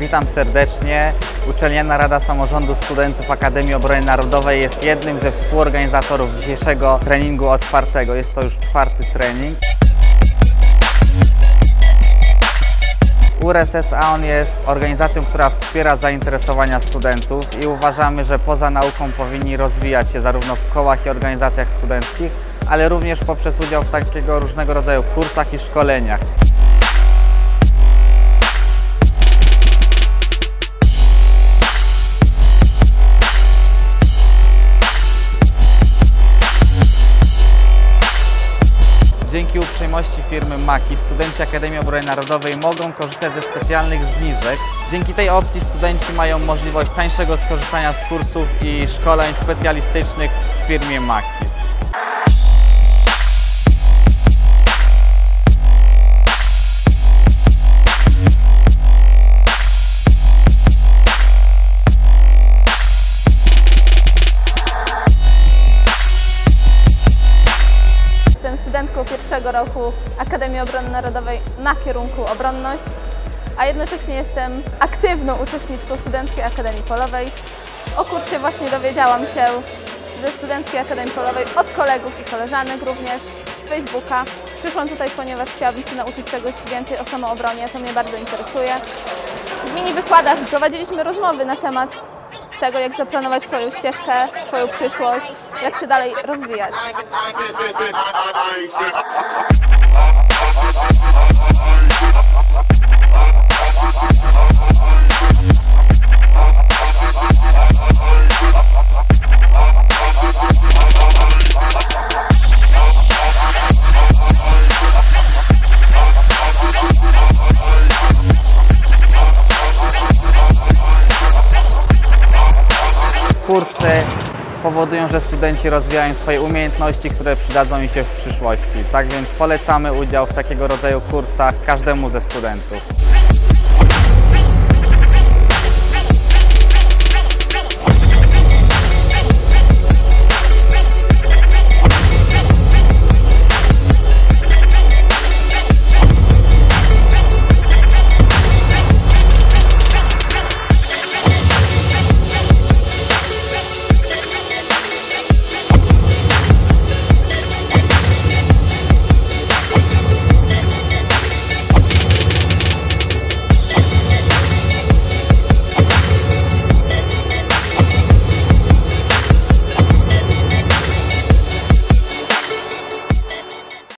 Witam serdecznie. Uczelniana Rada Samorządu Studentów Akademii Obrony Narodowej jest jednym ze współorganizatorów dzisiejszego treningu otwartego. Jest to już czwarty trening. URSS on jest organizacją, która wspiera zainteresowania studentów i uważamy, że poza nauką powinni rozwijać się zarówno w kołach i organizacjach studenckich, ale również poprzez udział w takiego różnego rodzaju kursach i szkoleniach. Firmy Maki studenci Akademii Obrony Narodowej mogą korzystać ze specjalnych zniżek. Dzięki tej opcji studenci mają możliwość tańszego skorzystania z kursów i szkoleń specjalistycznych w firmie Makis. Studentką pierwszego roku Akademii Obrony Narodowej na kierunku obronność, a jednocześnie jestem aktywną uczestniczką Studenckiej Akademii Polowej. O kursie właśnie dowiedziałam się ze Studenckiej Akademii Polowej od kolegów i koleżanek również, z Facebooka. Przyszłam tutaj, ponieważ chciałabym się nauczyć czegoś więcej o samoobronie, to mnie bardzo interesuje. W mini wykładach prowadziliśmy rozmowy na temat tego, jak zaplanować swoją ścieżkę, swoją przyszłość, jak się dalej rozwijać. Kursy powodują, że studenci rozwijają swoje umiejętności, które przydadzą im się w przyszłości. Tak więc polecamy udział w takiego rodzaju kursach każdemu ze studentów.